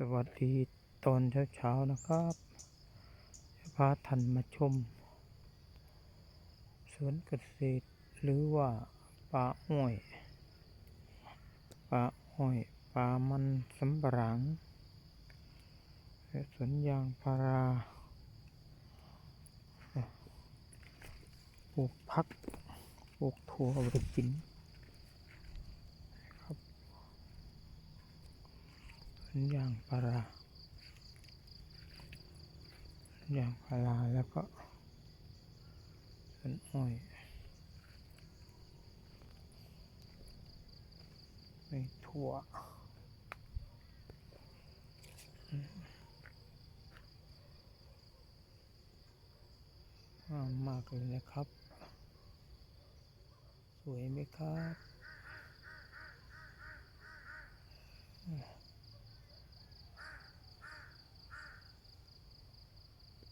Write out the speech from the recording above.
สวัสดีตอนเช้าๆนะครับจะพาท่านมาชม สวนเกษตร หรือว่าป่าอ้อยป่าอ้อยป่ามันสำปะหลังและสวนยางพาราปลูกพักปลูกถั่วเอาไปกินครับสวน ยางพารายางพาราแล้วก็สวนอ้อยมีถั่วมามมากเลยนะครับ สวยไหมครับ